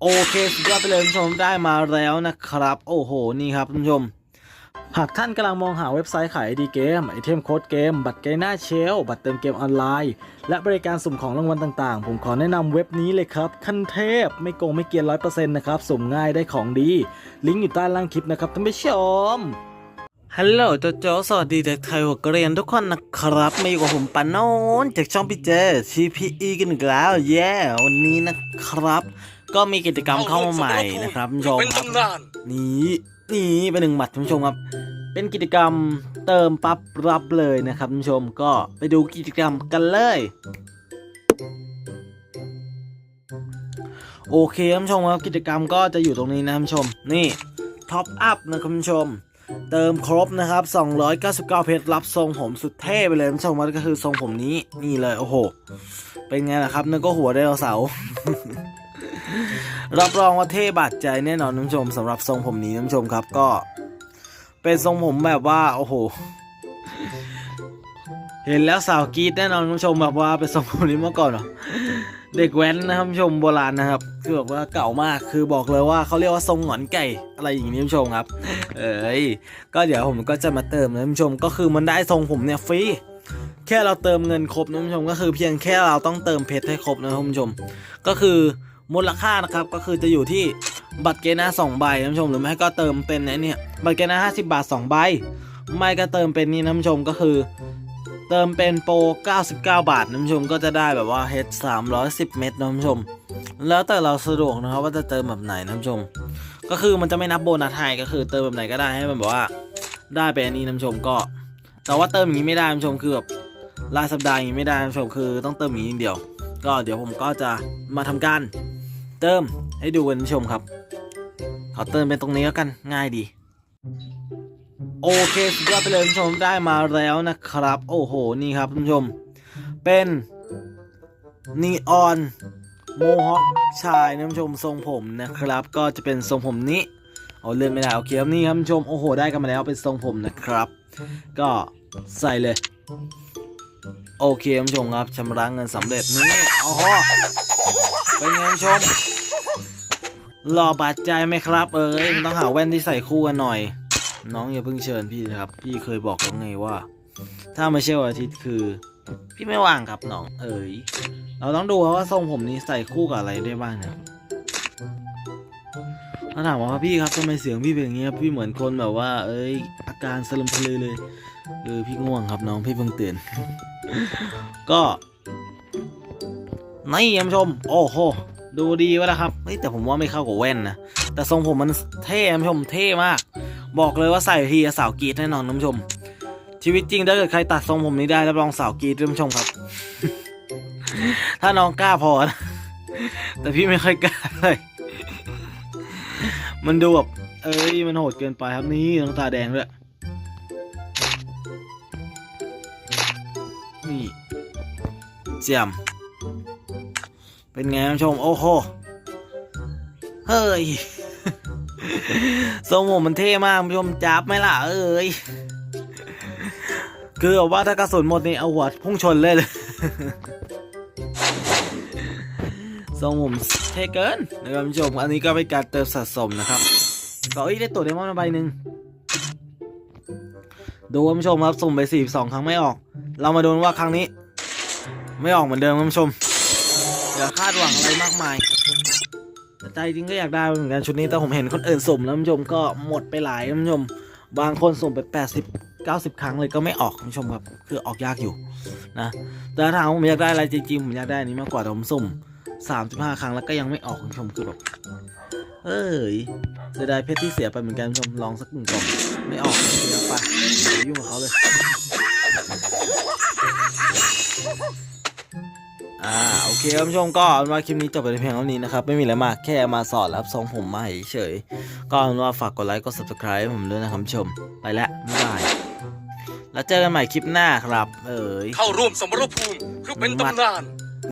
โอเคสุดยอดไปเลยคุณผู้ชมได้มาแล้วนะครับ โอ้โห นี่ครับคุณผู้ชม หากท่านกำลังมองหาเว็บไซต์ขายไอดีเกม ไอเทมโค้ดเกม บัตรเกมหน้าเชล บัตรเติมเกมออนไลน์ และบริการสุ่มของรางวัลต่างๆ ผมขอแนะนำเว็บนี้เลยครับ ขั้นเทพไม่โกงไม่เกียนร้อยเปอร์เซ็นต์นะครับ สุ่มง่ายได้ของดี ลิงก์อยู่ใต้ล่างคลิปนะครับท่านผู้ชมฮัลโหลโจโจสวัสดีเด็กไทยหัวเกรียนทุกคนนะครับ มาอยู่กับผมปานนนจากช่องพี่เจ CPE กันอีกแล้ว แย่วันนี้นะครับ ก็มีกิจกรรมเข้ามาใหม่นะครับคุณผู้ชมเป็นครับตำนานนี่นี่เป็นหนึ่งหมัดท่านผู้ชมครับ เป็นกิจกรรมเติมปั๊บรับเลยนะครับท่านผู้ชมก็ไปดูกิจกรรมกันเลยโอเคท่านผู้ชมครับกิจกรรมก็จะอยู่ตรงนี้นะท่านผู้ชม นี่ท็อปอัพนะครับท่านผู้ชม เติมครบนะครับ 299 เพชรรับทรงผมสุดเท่ไปเลยท่านผู้ชมว่าก็คือทรงผมนี้นี่เลยโอ้โห เป็นไงล่ะครับนั่นก็หัวไดโนเสาร์ รับรองว่าเท่บาดใจแน่นอนท่านผู้ชมสำหรับทรงผมนี้ท่านผู้ชมครับก็ เป็นทรงผมแบบว่าโอ้โห เห็นแล้วสาวกรีดแน่นอนท่านผู้ชมแบบว่าเป็นทรงผมนี้เมื่อก่อนเหรอเด็กแว้นนะครับท่านผู้ชมโบราณนะครับคือแบบว่าเก่ามากคือบอกเลยว่าเขาเรียกว่าทรงหงอนไก่อะไรอย่างนี้ท่านผู้ชมครับ เอ้ยก็เดี๋ยวผมก็จะมาเติมนะท่านผู้ชมก็คือมันได้ทรงผมเนี่ยฟรีแค่เราเติมเงินครบนะท่านผู้ชมก็คือเพียงแค่เราต้องเติมเพชรให้ครบนะท่านผู้ชม ก็คือ มูลค่านะครับก็คือจะอยู่ที่บัตรเกณฑ์หน้า2ใบท่านผู้ชมหรือไม่ก็เติมเป็นไอ้เนี่ยบัตรเกณฑ์หน้า50 บาท 2 ใบ ไม่ก็เติมเป็นนี่นะท่านผู้ชมก็คือ เติมเป็นโปร99 บาทท่านผู้ชมก็จะได้แบบว่าเฮด310 เม็ดท่านผู้ชม แล้วแต่เราสะดวกนะครับว่าจะเติมแบบไหนนะท่านผู้ชม ก็คือมันจะไม่นับโบนัสให้ก็คือเติมแบบไหนก็ได้ให้มันแบบว่าได้ไปอันนี้นะท่านผู้ชมก็ แต่ว่าเติมอย่างนี้ไม่ได้ท่านผู้ชมคือแบบรายสัปดาห์อย่างนี้ไม่ได้ท่านผู้ชมคือต้องเติมอย่างนี้อย่างเดียว ก็เดี๋ยวผมก็จะมาทำการ เติมให้ดูกันผู้ชมครับขอเติมเป็นตรงนี้แล้วกันง่ายดี โอเคสุดยอดไปเลยผู้ชมได้มาแล้วนะครับ โอ้โหนี่ครับผู้ชม เป็นนีออนโมฮอคชายนะผู้ชมทรงผมนะครับ ก็จะเป็นทรงผมนี้เอาเลื่อนไม่ได้โอเคครับนี่ครับผู้ชมโอ้โหได้กันมาแล้วเป็นทรงผมนะครับ ก็ใส่เลย โอเคผู้ชมครับชำระเงินสำเร็จนี่โอ้โห เป็นไงท่านชมหล่อบาดใจไหมครับ เอ้ยต้องหาแว่นที่ใส่คู่กันหน่อย น้องอย่าเพิ่งเชิญพี่นะครับ พี่เคยบอกแล้วไงว่า ถ้าไม่ใช่วันอาทิตย์คือ พี่ไม่ว่างครับน้อง เอ๋ยเราต้องดูว่าทรงผมนี้ใส่คู่กับอะไรได้บ้างนะครับถ้าถามว่าพี่ครับทำไมเสียงพี่เป็นอย่างเงี้ยพี่เหมือนคนแบบว่า เอ้ย อาการสลึมสลือเลยเออพี่ง่วงครับน้องพี่เพิ่งตื่นก็ นี่ท่านผู้ชม โอ้โห ดูดีวะนะครับเฮ้ยแต่ผมว่าไม่เข้ากับแว่นนะ แต่ทรงผมมันเท่ท่านผู้ชม เท่มาก บอกเลยว่าใส่ทีสาวกรีดแน่นอนท่านผู้ชม ชีวิตจริงถ้าเกิดใครตัดทรงผมนี้ได้รับรองสาวกรีดท่านผู้ชมครับ ถ้าน้องกล้าพอนะแต่พี่ไม่ค่อยกล้าเลย มันดูแบบเอ้ย มันโหดเกินไปครับนี่น้องตาแดงด้วยนี่เจียม เป็นไงชม โอ้โห เฮ้ยทรงผมมันเท่มากผู้ชมจับไหมล่ะ เอ้ย คือแบบว่าถ้ากระสุนหมดนี่เอาหัวพุ่งชนเลยเลยทรงผมเท่เกินนะครับผู้ชม อันนี้ก็เป็นการเติมสะสมนะครับก็อ้ยได้ตัวเดมอนมาใบหนึ่งดูคุณผู้ชมครับสุ่มไปสี่สองครั้งไม่ออก เรามาดูว่าครั้งนี้ ไม่ออกเหมือนเดิมคุณผู้ชม อย่าคาดหวังอะไรมากมายแต่ใจจริงก็อยากได้เหมือนกันชุดนี้แต่ผมเห็นคนอื่นสุ่มแล้วคุณผู้ชมก็หมดไปหลายคุณผู้ชมบางคนสุ่มไป 80 90 ครั้งเลยก็ไม่ออกคุณผู้ชมครับคือออกยากอยู่นะแต่ถ้ามผมอยากได้อะไรจริงๆผมอยากได้อันนี้มากกว่าแต่ผมสุ่ม 35 ครั้งแล้วก็ยังไม่ออกคุณผู้ชมคือแบบเอ้ยเสียดายเพชรที่เสียไปเหมือนกันคุณผู้ชมลองสักหนึ่งกล่องไม่ออกเสียไปอย่าไปยุ่งกับเขาเลย อ่าโอเคครับคุณผู้ชมก็เอาเป็นว่าคลิปนี้จบไปเพียงเท่านี้นะครับ ไม่มีอะไรมากแค่มาสอนรับทรงผมมาเฉยก็อนว่าฝากกดไลค์กด subscribe ผมด้วยนะครับคุณผู้ชม ไปแล้วบ๊ายบายแล้วเจอกันใหม่คลิปหน้าครับ เอ๋ยเข้าร่วมสมรภูมิเพื่อเป็นตำนาน